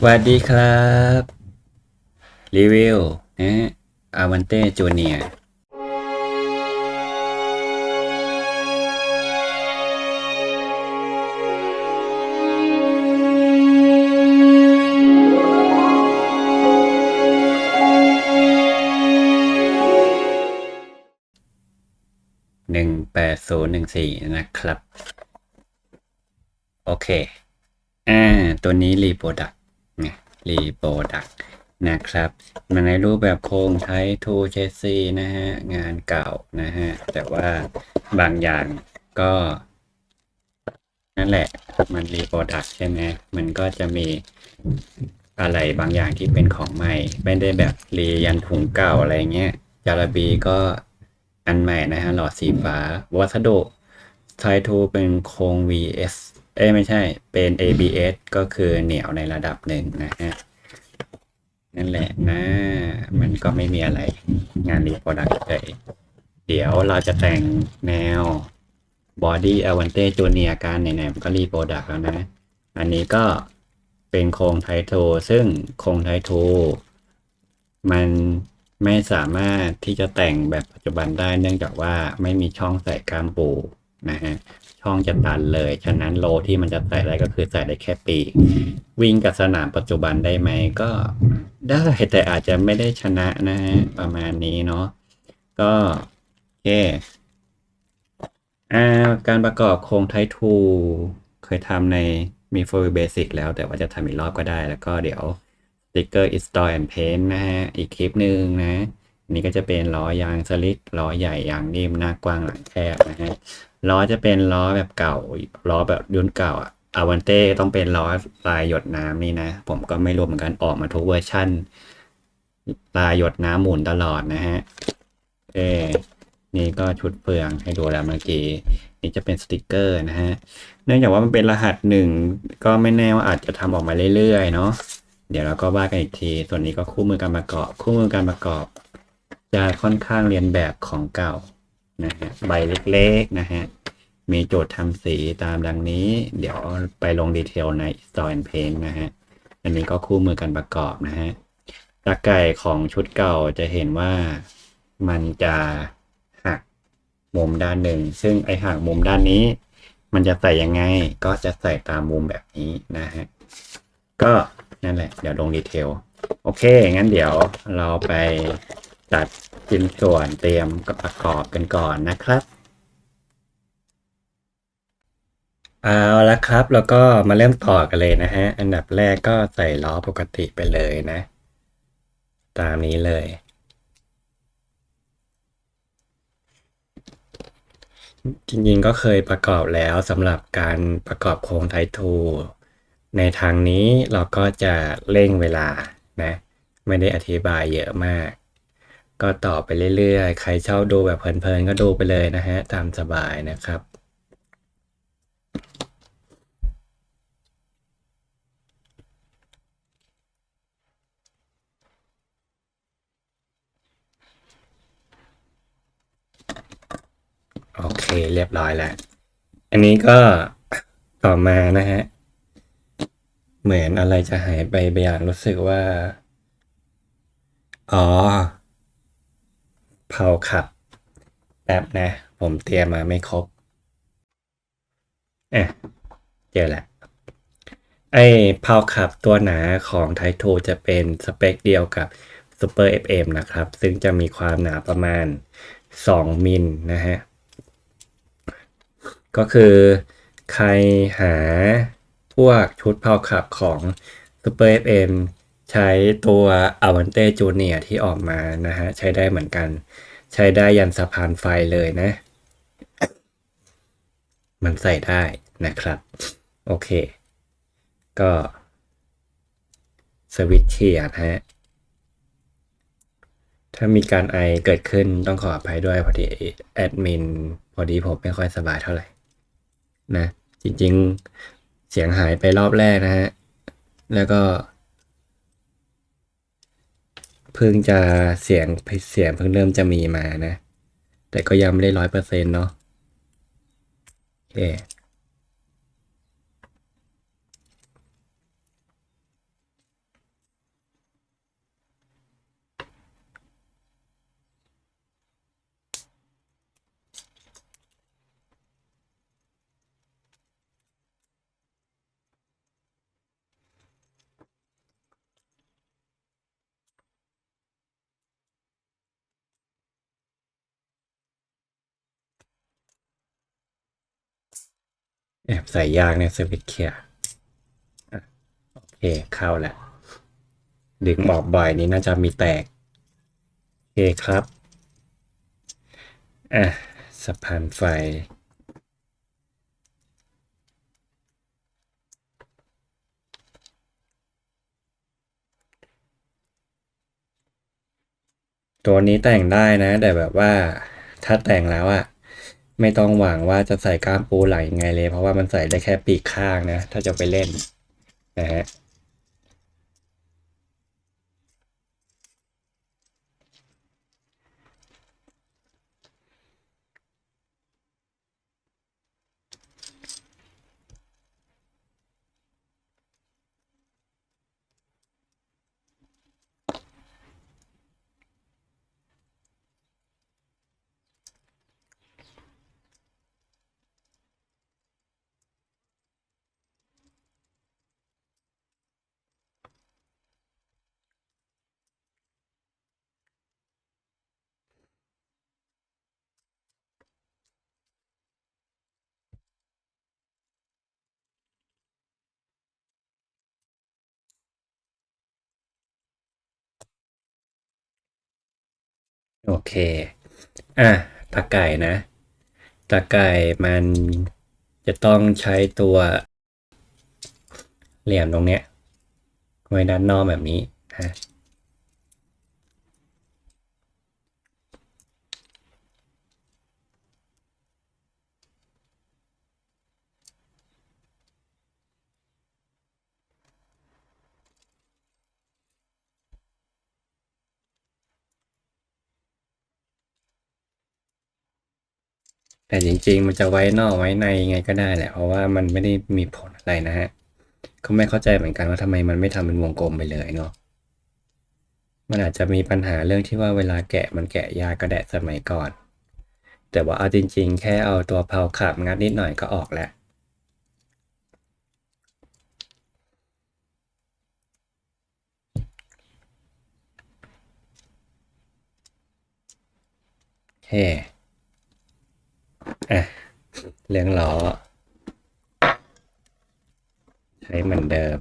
สวัสดีครับ รีวิวนะอาวันเต้จูเนียหนึ่งแปดศูนย์หนึ่งสี่นะครับ โอเค อ่า ตัวนี้รีโปรดัก รีโปรดักนะครับมาในรูปแบบโครงไททูเชสซีนะฮะ งานเก่านะฮะ แต่ว่าบางอย่างก็ นั่นแหละมันรีโปรดักใช่ไหมมันก็จะมีอะไรบางอย่างที่เป็นของใหม่ ไม่ได้แบบรียันถุงเก่าอะไรเงี้ยจาราบีก็อันใหม่นะฮะ หลอดสีฟ้า วัสดุไททูเป็นโครง VS เอ้ไม่ใช่เป็น ABS ก็คือเหนียวในระดับหนึ่งนะฮะนั่นแหละนะ มันก็ไม่มีอะไรงานรีโปรดักต์เลยเดี๋ยวเราจะแต่งแนว Body a v a n t e Junior กันไหนๆมันก็รีโปรดักต์แล้วนะ อันนี้ก็เป็นโครงไทโทซึ่งโครงไทโทมันไม่สามารถที่จะแต่งแบบปัจจุบันได้เนื่องจากว่าไม่มีช่องใส่กล้ามปู นะฮะช่องจะตันเลย ฉะนั้นโลที่มันจะใส่ได้ก็คือใส่ได้แค่ปีก วิ่งกับสนามปัจจุบันได้ไหมก็ได้แต่อาจจะไม่ได้ชนะนะฮะประมาณนี้เนาะก็โอเคอ่าการประกอบโครงไททูเคยทำในมี f o r Basic แล้วแต่ว่าจะทำอีกรอบก็ได้ แล้วก็เดี๋ยวสติกเกอร์ install and paint นะฮะ อีกคลิปหนึ่งนะนนี้ก็จะเป็นล้อยางสลิดล้อใหญ่ยางนิ่มหน้ากว้างหลังแคบนะฮะ ล้อจะเป็นล้อแบบเก่า ล้อแบบรุ่นเก่าอะอาวันเต้ต้องเป็นล้อลายหยดน้ำนี่นะ ผมก็ไม่รู้เหมือนกันออกมาทุกเวอร์ชั่น ลายหยดน้ำหมุนตลอดนะฮะ เอ นี่ก็ชุดเปลืองให้ดูแล้วเมื่อกี้ นี่จะเป็นสติกเกอร์นะฮะ เนื่องจากว่ามันเป็นรหัสหนึ่งก็ไม่แน่ว่าอาจจะทำออกมาเรื่อยๆเนาะ เดี๋ยวเราก็ว่ากันอีกที ส่วนนี้ก็คู่มือการประกอบ คู่มือการประกอบ จะค่อนข้างเรียนแบบของเก่า นะฮะใบเล็กๆนะฮะมีโจทย์ทำสีตามดังนี้ เดี๋ยวไปลงดีเทลใน Store and Paint นะฮะ อันนี้ก็คู่มือการประกอบนะฮะตะไก่ของชุดเก่าจะเห็นว่ามันจะหักมุมด้านหนึ่ง ซึ่งไอหักมุมด้านนี้ มันจะใส่ยังไงก็จะใส่ตามมุมแบบนี้นะฮะ ก็นั่นแหละ เดี๋ยวลงดีเทล โอเค งั้นเดี๋ยวเราไป ตัดชิ้นส่วนเตรียมกับประกอบกันก่อนนะครับ เอาละครับแล้วก็มาเริ่มต่อกันเลยนะฮะ อันดับแรกก็ใส่ล้อปกติไปเลยนะ ตามนี้เลย จริงๆก็เคยประกอบแล้วสำหรับการประกอบโครงไททูในทางนี้เราก็จะเร่งเวลานะ ไม่ได้อธิบายเยอะมาก ก็ต่อไปเรื่อยๆ ใครชอบดูแบบเพลินๆ ก็ดูไปเลยนะฮะ ตามสบายนะครับ โอเคเรียบร้อยแล้ว อันนี้ก็ต่อมานะฮะ เหมือนอะไรจะหายไปบางอย่างรู้สึกว่า อ๋อ เผาขับแป๊บนะ ผมเตรียมมาไม่ครบอะเจอแล้วไอ้เผาขับตัวหนาของไทโทจะเป็นสเปคเดียวกับ Super FM นะครับ ซึ่งจะมีความหนาประมาณ 2 มิลนะฮะ ก็คือใครหาพวกชุดเผาขับของ Super FM ใช้ตัว a v a n t e Junior ที่ออกมานะฮะ ใช้ได้เหมือนกัน ใช้ได้ยันสะพานไฟเลยนะ มันใส่ได้นะครับ โอเค ก็สวิตช์เชียร์ฮะ ถ้ามีการไอเกิดขึ้นต้องขออภัยด้วยพอดีแอดมินพอดีผมไม่ค่อยสบายเท่าไหร่นะ จริงๆ เสียงหายไปรอบแรกนะฮะ แล้วก็ เพิ่งจะเสียงเสียงเพิ่งเริ่มจะมีมานะ แต่ก็ยังไม่ได้ร้อยเปอร์เซ็นต์เนาะโอเค แอบใส่ยากในสวิตช์เคียร์โอเคเข้าแล้วดึงออกบ่อยนี้น่าจะมีแตก โอเคครับอะสะพานไฟตัวนี้แต่งได้นะ แต่แบบว่าถ้าแต่งแล้วอะ ไม่ต้องหวังว่าจะใส่กล้ามปูไหลยังไงเลย เพราะว่ามันใส่ได้แค่ปีกข้างนะ ถ้าจะไปเล่นนะฮะ โอเค อะตาไก่นะตาไก่มันจะต้องใช้ตัวเหลี่ยมตรงเนี้ยไว้ด้านนอกแบบนี้นะ แต่จริงๆ มันจะไว้นอกไว้ในยังไงก็ได้แหละ เพราะว่ามันไม่ได้มีผลอะไรนะฮะ ก็ไม่เข้าใจเหมือนกันว่าทำไมมันไม่ทำเป็นวงกลมไปเลยเนาะ มันอาจจะมีปัญหาเรื่องที่ว่าเวลาแกะมันแกะยากกระแดะสมัยก่อน แต่ว่าเอาจริง ๆ แค่เอาตัวเพลาขับงัดนิดหน่อยก็ออกแล้วโอเค อะเรื่องล้อ ใช้เหมือนเดิม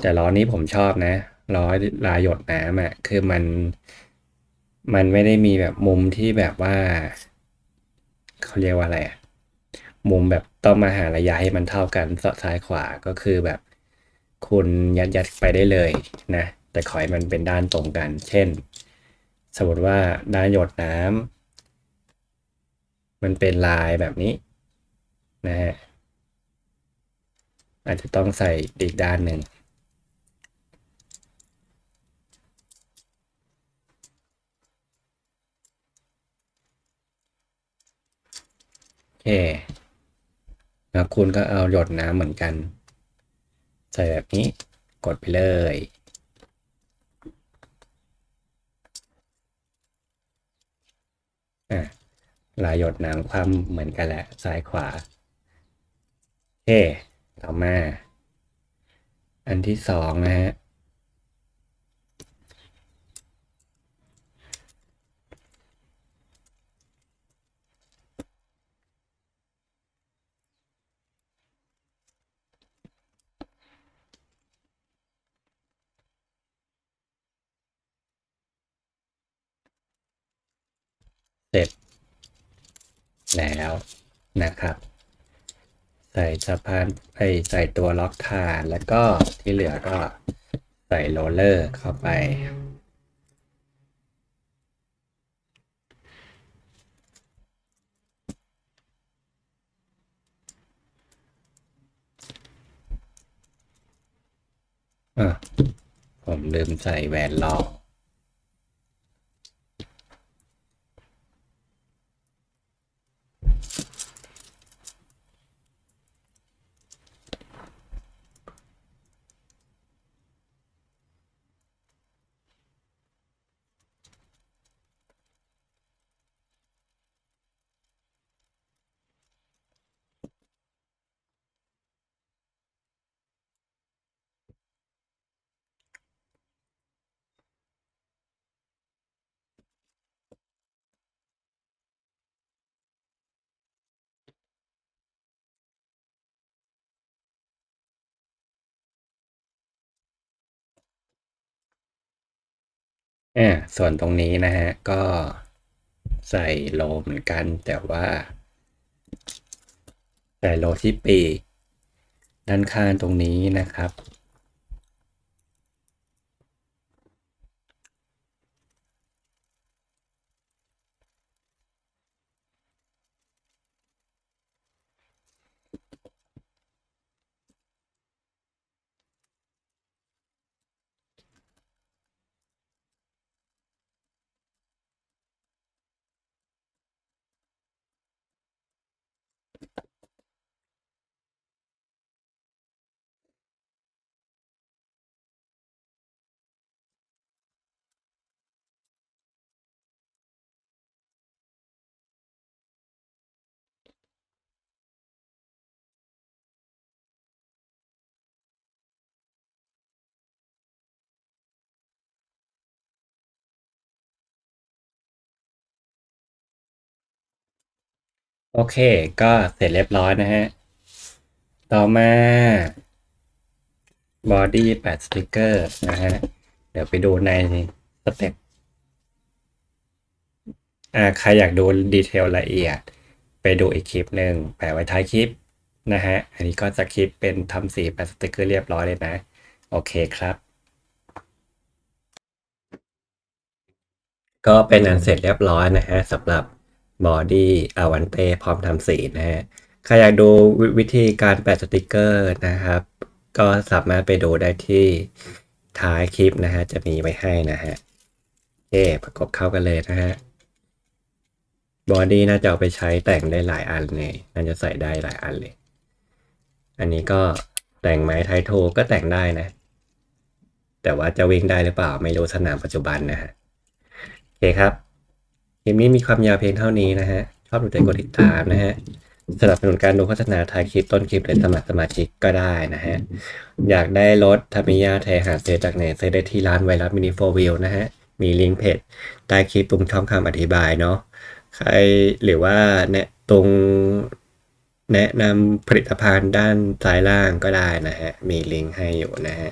แต่ล้อนี้ผมชอบนะล้อลายหยดน้ำอะคือมัน มันไม่ได้มีแบบมุมที่แบบว่าเขาเรียกว่าอะไรอะมุมแบบต้องมาหาระยะให้มันเท่ากันซ้ายขวาก็คือแบบ คุณยัดยัดไปได้เลยนะ แต่ขอให้มันเป็นด้านตรงกัน เช่น สมมติว่าด้านหยดน้ำมันเป็นลายแบบนี้นะฮะอาจจะต้องใส่อีกด้านหนึ่งโอเคแล้วคุณก็เอาหยดน้ำเหมือนกัน ใส่แบบนี้กดไปเลย อะลายหยดน้ำความเหมือนกันแหละ ซ้ายขวาโอเคต่อมา อันที่สองนะฮะ เสร็จ แล้วนะครับ ใส่สะพานไอใส่ตัวล็อกฐานแล้วก็ที่เหลือก็ใส่โรลเลอร์เข้าไป อะ ผมลืมใส่แหวนรอง อ่าส่วนตรงนี้นะฮะ ก็ใส่โลเหมือนกัน แต่ว่า ใส่โลที่ปีกด้านข้างตรงนี้นะครับ โอเค ก็เสร็จเรียบร้อยนะฮะ ต่อมา body 8สติกเกอร์นะฮะ เดี๋ยวไปดูในสเต็ปอ่าใครอยากดูดีเทลละเอียด ไปดูอีกคลิปหนึ่งแปะไว้ท้ายคลิปนะฮะ อันนี้ก็จะคลิปเป็นทำสีแปะสติกเกอร์เรียบร้อยเลยนะ โอเคครับ ก็เป็นอันเสร็จเรียบร้อยนะฮะสำหรับ บอดี้อาวันเต้พร้อมทำสีนะฮะใครอยากดูวิธีการแปะสติกเกอร์นะครับ ก็สามารถไปดูได้ที่ท้ายคลิปนะฮะ จะมีไว้ให้นะฮะโอประกบเข้ากันเลยนะฮะบอดี้น่าจะเอาไปใช้แต่งได้หลายอันเลยน่าจะใส่ได้หลายอันเลย อันนี้ก็แต่งไม้ไทโทก็แต่งได้นะ แต่ว่าจะวิ่งได้หรือเปล่าไม่รู้สนามปัจจุบันนะฮะโอเคครับ คลิปนี้มีความยาวเพียงเท่านี้นะฮะ ชอบดูใจกดติดตามนะฮะสนับสนุนการดูโฆษณาท้ายคลิปต้นคลิปหรือสมัครสมาชิกก็ได้นะฮะ อยากได้รถทามิยาไทหาซื้อจากไหนซื้อได้ที่ร้านไวรัสมินิโฟวิลนะฮะ มีลิงก์เพจใต้คลิปปุ่มช่องคำอธิบายเนาะใครหรือว่าแนะตรงแนะนำผลิตภัณฑ์ด้านซ้ายล่างก็ได้นะฮะ มีลิงก์ให้อยู่นะฮะ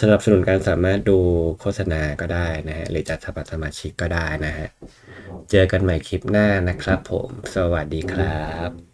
สนับสนุนการสามารถดูโฆษณาก็ได้นะฮะหรือจัดสมัครสมาชิกก็ได้นะฮะ เจอกันใหม่คลิปหน้านะครับผม สวัสดีครับ